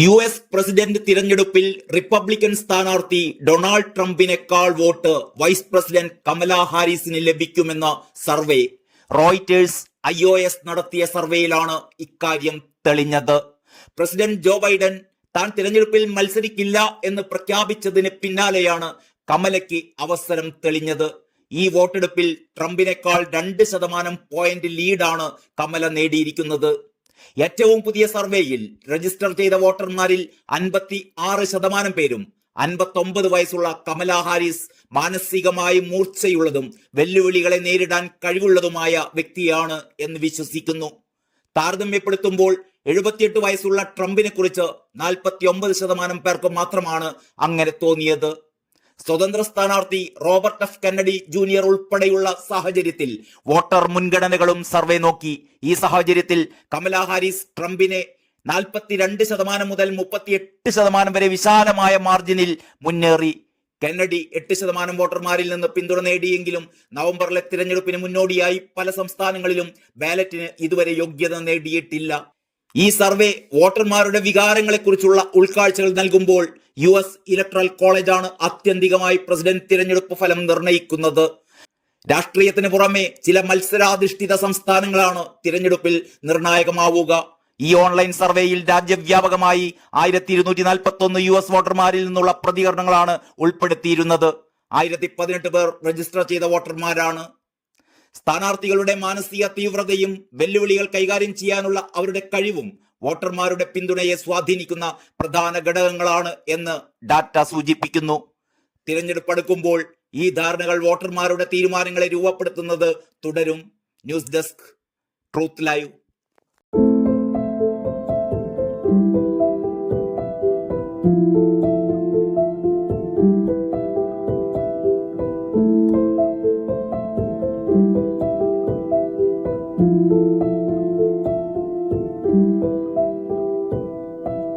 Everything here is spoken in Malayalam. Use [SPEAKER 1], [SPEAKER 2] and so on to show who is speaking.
[SPEAKER 1] യു എസ് പ്രസിഡന്റ് തിരഞ്ഞെടുപ്പിൽ റിപ്പബ്ലിക്കൻ സ്ഥാനാർത്ഥി ഡൊണാൾഡ് ട്രംപിനേക്കാൾ വോട്ട് വൈസ് പ്രസിഡന്റ് കമല ഹാരിസിന് ലഭിക്കുമെന്ന survey. Reuters I O S നടത്തിയ സർവേയിലാണ് ഇക്കാര്യം തെളിഞ്ഞത്. പ്രസിഡന്റ് ജോ ബൈഡൻ താൻ തിരഞ്ഞെടുപ്പിൽ മത്സരിക്കില്ല എന്ന് പ്രഖ്യാപിച്ചതിന് പിന്നാലെയാണ് കമലയ്ക്ക് അവസരം തെളിഞ്ഞത്. ഈ വോട്ടെടുപ്പിൽ ട്രംപിനേക്കാൾ രണ്ട് ശതമാനം പോയിന്റ് ലീഡാണ് കമല നേടിയിരിക്കുന്നത്. ഏറ്റവും പുതിയ സർവേയിൽ രജിസ്റ്റർ ചെയ്ത വോട്ടർമാരിൽ അൻപത്തി ആറ് ശതമാനം പേരും അൻപത്തൊമ്പത് വയസ്സുള്ള കമല ഹാരിസ് മാനസികമായി മൂർച്ചയുള്ളതും വെല്ലുവിളികളെ നേരിടാൻ കഴിവുള്ളതുമായ വ്യക്തിയാണ് എന്ന് വിശ്വസിക്കുന്നു. താരതമ്യപ്പെടുത്തുമ്പോൾ എഴുപത്തിയെട്ട് വയസ്സുള്ള ട്രംപിനെ കുറിച്ച് നാൽപ്പത്തി ഒമ്പത് ശതമാനം പേർക്ക് മാത്രമാണ് അങ്ങനെ തോന്നിയത്. സ്വതന്ത്ര സ്ഥാനാർത്ഥി റോബർട്ട് എഫ്. കന്നഡി ജൂനിയർ ഉൾപ്പെടെയുള്ള സാഹചര്യത്തിൽ വോട്ടർ മുൻഗണനകളും സർവേ നോക്കി. ഈ സാഹചര്യത്തിൽ കമലാ ഹാരിസ് ട്രംപിനെ നാൽപ്പത്തിരണ്ട് ശതമാനം മുതൽ മുപ്പത്തിയെട്ട് ശതമാനം വരെ വിശാലമായ മാർജിനിൽ മുന്നേറി. കെന്നഡി എട്ട് ശതമാനം വോട്ടർമാരിൽ നിന്ന് പിന്തുണ നേടിയെങ്കിലും നവംബറിലെ തിരഞ്ഞെടുപ്പിന് മുന്നോടിയായി പല സംസ്ഥാനങ്ങളിലും ബാലറ്റിന് ഇതുവരെ യോഗ്യത നേടിയിട്ടില്ല. ഈ സർവേ വോട്ടർമാരുടെ വികാരങ്ങളെക്കുറിച്ചുള്ള ഉൾക്കാഴ്ചകൾ നൽകുമ്പോൾ യു എസ് ഇലക്ട്രൽ കോളേജാണ് ആത്യന്തികമായി പ്രസിഡന്റ് തിരഞ്ഞെടുപ്പ് ഫലം നിർണയിക്കുന്നത്. രാഷ്ട്രീയത്തിന് പുറമെ ചില മത്സരാധിഷ്ഠിത സംസ്ഥാനങ്ങളാണ് തിരഞ്ഞെടുപ്പിൽ നിർണായകമാവുക. ഈ ഓൺലൈൻ സർവേയിൽ രാജ്യവ്യാപകമായി ആയിരത്തി ഇരുന്നൂറ്റി നാൽപ്പത്തി ഒന്ന് യു എസ് വോട്ടർമാരിൽ നിന്നുള്ള പ്രതികരണങ്ങളാണ് ഉൾപ്പെടുത്തിയിരുന്നത്. ആയിരത്തി പതിനെട്ട് പേർ രജിസ്റ്റർ ചെയ്ത വോട്ടർമാരാണ്. സ്ഥാനാർത്ഥികളുടെ മാനസിക തീവ്രതയും വെല്ലുവിളികൾ കൈകാര്യം ചെയ്യാനുള്ള അവരുടെ കഴിവും വോട്ടർമാരുടെ പിന്തുണയെ സ്വാധീനിക്കുന്ന പ്രധാന ഘടകങ്ങളാണ് എന്ന് ഡാറ്റ സൂചിപ്പിക്കുന്നു. തിരഞ്ഞെടുപ്പ് അടുക്കുമ്പോൾ ഈ ധാരണകൾ വോട്ടർമാരുടെ തീരുമാനങ്ങളെ രൂപപ്പെടുത്തുന്നത് തുടരും. News desk truth live.